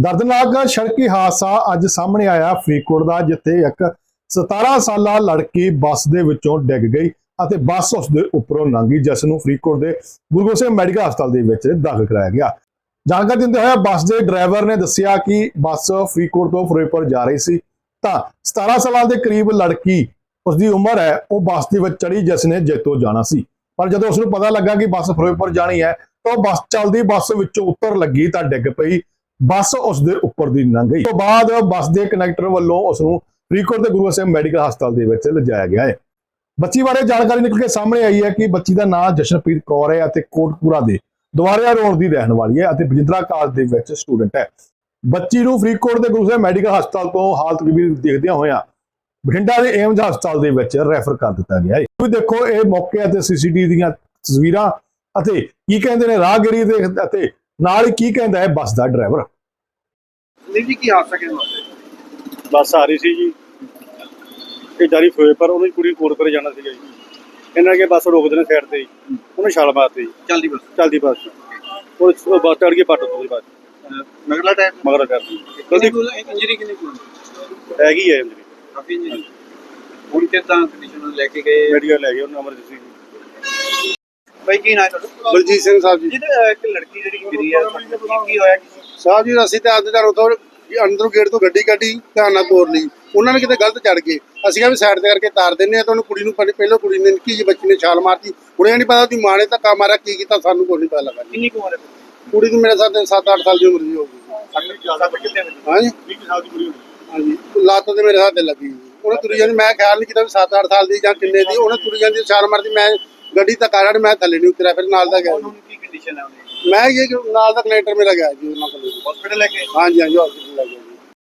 ਦਰਦਨਾਕ ਸੜਕੀ ਹਾਦਸਾ ਅੱਜ ਸਾਹਮਣੇ ਆਇਆ ਫਰੀਦਕੋਟ ਦਾ, ਜਿੱਥੇ ਇੱਕ 17 ਸਾਲਾ ਲੜਕੀ ਬੱਸ ਦੇ ਵਿੱਚੋਂ ਡਿੱਗ ਗਈ ਅਤੇ ਬੱਸ ਉਸ ਦੇ ਉੱਪਰੋਂ ਲੰਘੀ ਜਿਸ ਨੂੰ ਫਰੀਦਕੋਟ ਦੇ ਗੁਰੂ ਗੋਬਿੰਦ ਸਿੰਘ ਮੈਡੀਕਲ ਹਸਪਤਾਲ ਦੇ ਵਿੱਚ ਦਾਖਲ ਕਰਾਇਆ ਗਿਆ। ਜਾਣਕਾਰੀ ਦਿੰਦੇ ਹੋਏ ਬੱਸ ਦੇ ਡਰਾਈਵਰ ਨੇ ਦੱਸਿਆ ਕਿ ਬੱਸ ਫਰੀਦਕੋਟ ਤੋਂ ਫਿਰੋਜ਼ਪੁਰ ਜਾ ਰਹੀ ਸੀ। ਤਾਂ 17 ਸਾਲਾਂ ਦੇ ਕਰੀਬ ਲੜਕੀ ਉਸ ਦੀ ਉਮਰ ਹੈ, ਉਹ ਬੱਸ ਦੇ ਵਿੱਚ ਚੜੀ ਜਿਸ ਨੇ ਜੈਤੋ ਜਾਣਾ ਸੀ। ਪਰ ਜਦੋਂ ਉਸ ਨੂੰ ਪਤਾ ਲੱਗਾ ਕਿ ਬੱਸ ਫਿਰੋਜ਼ਪੁਰ ਜਾਣੀ ਹੈ, ਤਾਂ ਉਹ ਬੱਸ ਚੱਲਦੀ ਬੱਸ ਵਿੱਚੋਂ ਉੱਤਰ ਲੱਗੀ ਤਾਂ ਡਿੱਗ ਪਈ। ਬੱਸ ਉਸ ਦੇ ਉੱਪਰ ਦੀ ਲੰਘ ਗਈ। ਤੋਂ ਬਾਅਦ ਬੱਸ ਦੇ ਕਨੈਕਟਰ ਵੱਲੋਂ ਉਸ ਨੂੰ ਫਰੀਦਕੋਟ ਦੇ ਗੁਰੂ ਗੋਬਿੰਦ ਮੈਡੀਕਲ ਹਸਪਤਾਲ ਦੇ ਵਿੱਚ ਲਿਜਾਇਆ ਗਿਆ ਹੈ। ਬੱਚੀ ਬਾਰੇ ਜਾਣਕਾਰੀ ਨਿਕਲ ਕੇ ਸਾਹਮਣੇ ਆਈ ਹੈ ਕਿ ਬੱਚੀ ਦਾ ਨਾਮ ਜਸ਼ਨਪ੍ਰੀਤ ਕੌਰ ਹੈ ਅਤੇ ਕੋਟਪੂਰਾ ਦੇ ਦੁਆਰਿਆ ਰੋਡ ਦੀ ਰਹਿਣ ਵਾਲੀ ਹੈ ਅਤੇ ਬਜਿੰਦਰਾ ਕਾਲਜ ਦੇ ਵਿੱਚ ਸਟੂਡੈਂਟ ਹੈ। ਬੱਚੀ ਨੂੰ ਫਰੀਦਕੋਟ ਦੇ ਗੁਰੂ ਸਾਹਿਬ ਮੈਡੀਕਲ ਹਸਪਤਾਲ ਤੋਂ ਹਾਲਤ ਗੰਭੀਰ ਦੇਖਦਿਆਂ ਹੋਇਆਂ ਬਠਿੰਡਾ ਦੇ ਏਮਜ਼ ਹਸਪਤਾਲ ਦੇ ਵਿੱਚ ਰੈਫਰ ਕਰ ਦਿੱਤਾ ਗਿਆ ਹੈ। ਤੁਸੀਂ ਦੇਖੋ ਇਹ ਮੌਕੇ ਅਤੇ ਸੀਸੀਟੀਵੀ ਦੀਆਂ ਤਸਵੀਰਾਂ ਅਤੇ ਕੀ ਕਹਿੰਦੇ ਨੇ, ਰਾਹਗੀਰੀ ਦੇ ਅਤੇ ਨਾਲ ਕੀ ਕਹਿੰਦਾ ਹੈ ਬੱਸ ਦਾ ਡਰਾਈਵਰ? ਨਹੀਂ ਜੀ ਕੀ ਹਾਦਸਾ ਵਾਸਤੇ ਬੱਸ ਆ ਰਹੀ ਸੀ ਜੀ। ਇਹ ਜਾਰੀ ਹੋਏ ਪਰ ਉਹਦੀ ਕੁੜੀ ਕੋਟਪੁਰੇ ਜਾਣਾ ਸੀਗਾ ਜੀ। ਇਹਨਾਂ ਕੇ ਬੱਸ ਰੋਕਦੇ ਨੇ ਸਾਈਡ ਤੇ ਜੀ ਉਹਨੇ ਛਾਲ ਮਾਰਤੀ ਜੀ। ਚੱਲਦੀ ਬੱਸ। ਚੱਲਦੀ ਬੱਸ। ਉਹ ਬੱਸ ਚੜ ਕੇ ਪੱਟ ਤੋਂ ਬਾਅਦ ਨਗਲਾ ਟਾਈਮ ਮਗਰ ਕਰਦੀ ਕਿੰਨੀ ਗਲਤੀ ਕੁ ਇੰਜਰੀ ਕਿੰਨੀ ਕੁ ਹੈਗੀ ਹੈ ਇੰਜਰੀ। ਕਾਫੀ ਇੰਜਰੀ। ਹੁਣ ਕਿਦਾਂ ਕੰਡੀਸ਼ਨ ਲੈ ਕੇ ਗਏ? ਮੈਡੀਕਲ ਲੈ ਗਏ ਉਹਨੂੰ ਐਮਰਜੈਂਸੀ ਭਾਈ ਕੀ ਨਾਮ ਤੁਹਾਡਾ? ਬਲਜੀਤ ਸਿੰਘ ਸਾਹਿਬ ਜੀ। ਜਿਹਦੇ ਇੱਕ ਲੜਕੀ ਜਿਹੜੀ ਗਿਰੀ ਹੈ ਕੀ ਹੋਇਆ? ਸਾਹਿਬ ਜੀ ਅਸੀਂ ਤੇ ਆਪਦੇ ਘਰੋਂ ਤੋਂ ਅੰਦਰੋਂ ਗੇਟ ਤੋਂ ਗੱਡੀ ਕੱਢੀ ਧਿਆਨ ਨਾਲ ਤੋਰ ਲਈ। ਉਹਨਾਂ ਨੇ ਕਿਤੇ ਗਲਤ ਚੜ ਗਏ। ਅਸੀਂ ਕਿਹਾ ਵੀ ਸਾਈਡ ਤੇ ਕਰਕੇ ਤਾਰ ਦਿੰਨੇ ਆ ਤਾਂ ਉਹਨੂੰ ਕੁੜੀ ਨੂੰ ਪਹਿਲੇ ਕੁੜੀ ਨੇ ਨਿੱਕੀ ਜਿਹੀ ਬੱਚੀ ਨੇ ਛਾਲ ਮਾਰਤੀ। ਉਹਨੇ ਨਹੀਂ ਪਤਾ ਉਹਦੀ ਮਾਂ ਨੇ ਧੱਕਾ ਮਾਰਿਆ ਕੀ ਕੀਤਾ ਸਾਨੂੰ ਕੋਈ ਨਹੀਂ ਪਤਾ ਲੱਗਾ। ਕਿੰਨੀ ਕੁ ਉਮਰ ਹੈ? ਕੁੜੀ ਦੀ ਮੇਰੇ ਸਾਥ 7-8 ਸਾਲ ਦੀ ਉਮਰ ਦੀ ਹੋਊਗੀ। ਸਾਡੇ ਜ਼ਿਆਦਾ ਕਿੰਨੇ ਵਜੇ? ਹਾਂਜੀ। 20 ਸਾਲ ਦੀ ਕੁੜੀ ਹਾਂਜੀ। ਲੱਤ ਤੇ ਮੇਰੇ ਹੱਥ ਤੇ ਲੱਗੀ। ਉਹਨੇ ਤੁਰੀ ਜਾਂਦੀ ਮੈਂ ਖਿਆਲ ਨਹੀਂ ਕੀਤਾ ਵੀ 7-8 ਸਾਲ ਦੀ ਜਾਂ ਕਿੰਨੇ ਦੀ। ਉਹਨੇ ਤੁਰੀ ਜਾਂਦੀ ਛਾਲ ਮਾਰਦੀ ਮੈਂ ਗੱਡੀ ਧੱਕਾ ਨਾਲ ਮੈਂ ਥੱਲੇ ਨਹੀਂ ਉਤਰਿਆ ਫਿਰ ਨਾਲ ਦਾ ਗਿਆ ਜੀ। ਕੀ ਕੰਡੀਸ਼ਨ ਹੈ ਉਹਦੀ? ਮੈਂ ਇਹ ਨਾਲ ਦਾ ਕਨੈਕਟਰ ਮੇਰਾ ਗਿਆ ਜੀ ਉਹਨਾਂ ਕੋਲ। ਹਸਪੀਟਲ ਲੈ ਕੇ? ਹਾਂਜੀ ਹਾਂਜੀ hospital